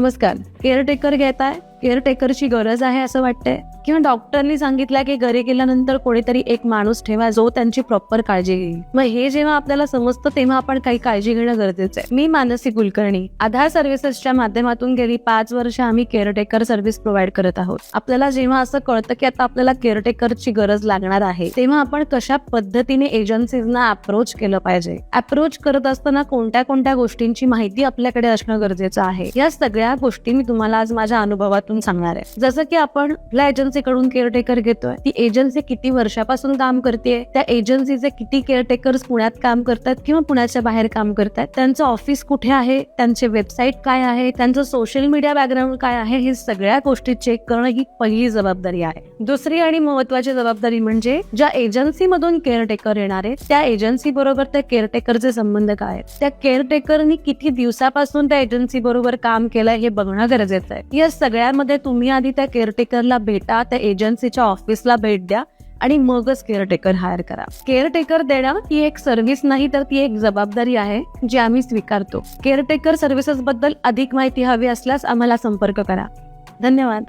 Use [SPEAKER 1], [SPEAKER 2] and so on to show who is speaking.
[SPEAKER 1] नमस्कार. केअरटेकर घेताय? केअरटेकरची गरज आहे असं वाटतंय? किंवा डॉक्टरनी सांगितलं की घरी गेल्यानंतर कोणीतरी एक माणूस ठेवा जो त्यांची प्रॉपर काळजी घेईल. मग हे जेव्हा आपल्याला समजतं तेव्हा आपण काही काळजी घेणं गरजेचं आहे. मी मानसी कुलकर्णी आधार सर्व्हिसेसच्या माध्यमातून गेली पाच वर्ष आम्ही केअरटेकर सर्व्हिस प्रोव्हाइड करत आहोत. आपल्याला जेव्हा असं कळतं की आता आपल्याला केअरटेकरची गरज लागणार आहे तेव्हा आपण कशा पद्धतीने एजन्सीजना अप्रोच केलं पाहिजे? अप्रोच करत असताना कोणत्या कोणत्या गोष्टींची माहिती आपल्याकडे असणं गरजेचं आहे? या सगळ्या गोष्टी मी तुम्हाला आज माझ्या अनुभवातून सांगणार आहे. जसं की आपण आपल्या एजन्सीकडून केअरटेकर घेतोय. ती एजन्सी किती वर्षापासून काम करते त्या एजन्सीचे किती केअरटेकर्स पुण्यात काम करतात किंवा पुण्याच्या बाहेर काम करतात? त्यांचं ऑफिस कुठे आहे? त्यांचे वेबसाईट काय आहे? त्यांचं सोशल मीडिया बॅकग्राऊंड काय आहे? हे सगळ्या गोष्टी चेक करणं ही पहिली जबाबदारी आहे. दुसरी आणि महत्वाची जबाबदारी म्हणजे ज्या एजन्सीमधून केअरटेकर येणार आहे त्या एजन्सी बरोबर त्या केअरटेकरचे संबंध काय आहेत? त्या केअरटेकरनी किती दिवसापासून त्या एजन्सी बरोबर काम केलंय हे बघणं गरजेचं आहे. या सगळ्यामध्ये तुम्ही आधी त्या केअरटेकरला भेटा त्या एजन्सीच्या ऑफिसला भेट द्या आणि मगच केअरटेकर हायर करा. केअरटेकर देणं ही एक सर्व्हिस नाही तर ती एक जबाबदारी आहे जी आम्ही स्वीकारतो. केअरटेकर सर्व्हिसेस बद्दल अधिक माहिती हवी असल्यास आम्हाला संपर्क करा. धन्यवाद.